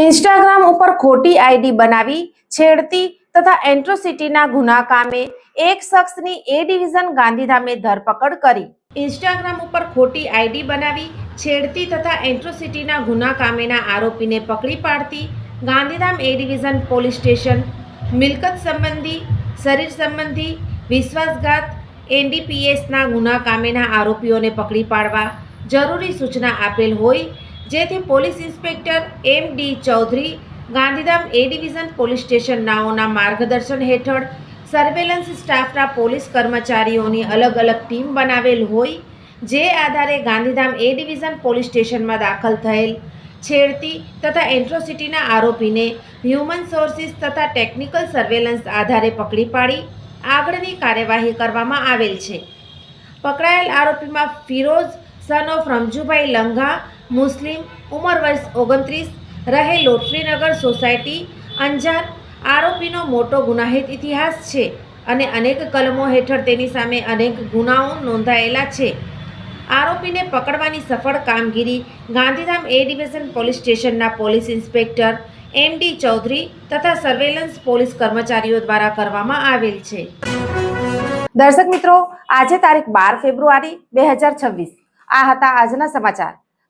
Instagram ઉપર ખોટી ID બનાવી, છેડતી તથા એન્ટ્રોસિટીના ગુના કામે એક શખ્સની એ ડિવિઝન ગાંધીધામે ધરપકડ કરી. ઇન્સ્ટાગ્રામ ઉપર ખોટી આઈડી બનાવી, છેડતી તથા એન્ટ્રોસિટીના ગુના કામેના આરોપીને પકડી પાડતી Gandhidham A division police station, મિલકત સંબંધી, શરીર સંબંધી, વિશ્વાસઘાત, એનડીપીએસના ગુના કામેના આરોપીઓને પકડી પાડવા જરૂરી સૂચના આપેલ હોય જેથી police inspector M D Chaudhary, Gandhidham A division police station નાઓના માર્ગદર્શન હેઠળ સર્વેલન્સ સ્ટાફના પોલીસ કર્મચારીઓની અલગ અલગ ટીમ બનાવેલ હોય, જે આધારે ગાંધીધામ એ ડિવિઝન પોલીસ સ્ટેશનમાં દાખલ થયેલ છેડતી તથા એન્ટ્રોસિટીના આરોપીને હ્યુમન સોર્સિસ તથા ટેકનિકલ સર્વેલન્સ આધારે પકડી પાડી આગળની કાર્યવાહી કરવામાં આવેલ છે. પકડાયેલ આરોપીમાં ફિરોઝ, સન ઓફ રમજુભાઈ લંઘા મુસ્લિમ ઉંમર વર્ષ ઓગણત્રીસ રહે લોટરીનગર સોસાયટી, અંજાર, આરોપીનો મોટો ગુનાહિત ઇતિહાસ છે અને અનેક કલમો હેઠળ તેની સામે અનેક ગુનાઓ નોંધાયેલા છે. આરોપીને પકડવાની સફળ કામગીરી ગાંધીધામ એ ડિવિઝન પોલીસ સ્ટેશનના police inspector M D Chaudhary તથા સર્વેલન્સ પોલીસ કર્મચારીઓ દ્વારા કરવામાં આવેલ છે. દર્શક મિત્રો, આજે તારીખ બાર ફેબ્રુઆરી બે હજાર છવ્વીસ. આ હતા આજના સમાચાર.